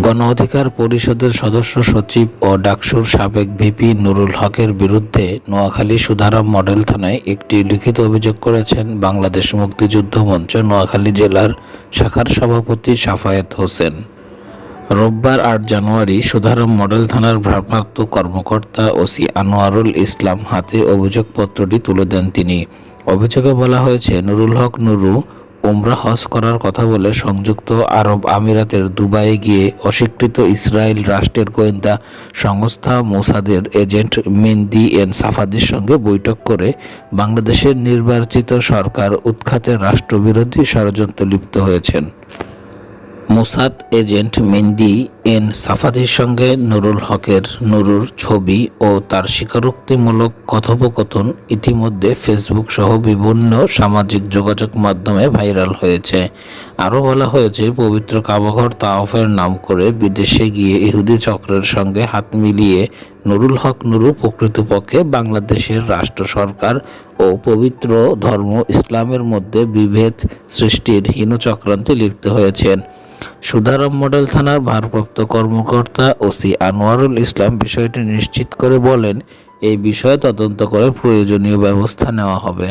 গণ অধিকার পরিষদের সদস্য সচিব ও ডাকসুর সাবেক ভিপি নুরুল হকের বিরুদ্ধে নোয়াখালী সুধারাম মডেল থানায় একটি লিখিত অভিযোগ করেছেন বাংলাদেশ মুক্তিযুদ্ধ মঞ্চ নোয়াখালী জেলার শাখার সভাপতি সাফায়েত হোসেন। রোববার আট জানুয়ারি সুধারাম মডেল থানার ভারপ্রাপ্ত কর্মকর্তা ওসি আনোয়ারুল ইসলাম হাতে অভিযোগপত্রটি তুলে দেন তিনি। অভিযোগে বলা হয়েছে, নুরুল হক নুরু উমরা হজ করার কথা বলে সংযুক্ত আরব আমিরাতের দুবাইয়ে গিয়ে অস্বীকৃত ইসরায়েল রাষ্ট্রের গোয়েন্দা সংস্থা মোসাদের এজেন্ট মেন্দি এন সাফাদির সঙ্গে বৈঠক করে বাংলাদেশের নির্বাচিত সরকার উৎখাতে রাষ্ট্রবিরোধী ষড়যন্ত্র লিপ্ত হয়েছেন। মোসাদ এজেন্ট মেন্দি এন সাফাদির সঙ্গে নুরুল হকের নুরুর ছবি ও তার স্বীকারোক্তিমূলক কথোপকথন ইতিমধ্যে ফেসবুক সহ বিভিন্ন সামাজিক যোগাযোগ মাধ্যমে ভাইরাল হয়েছে। আরও বলা হয়েছে, পবিত্র কাবাঘর তাওফের নাম করে বিদেশে গিয়ে ইহুদি চক্রের সঙ্গে হাত মিলিয়ে নুরুল হক নুরু প্রকৃতপক্ষে বাংলাদেশের রাষ্ট্র সরকার ও পবিত্র ধর্ম ইসলামের মধ্যে বিভেদ সৃষ্টির হীন চক্রান্তে লিপ্ত হয়েছেন। সুধারাম মডেল থানার ভারপ্রাপ্ত কর্মকর্তা ওসি আনোয়ারুল ইসলাম বিষয়টি নিশ্চিত করে বলেন, এই বিষয়ে তদন্ত করে প্রয়োজনীয় ব্যবস্থা নেওয়া হবে।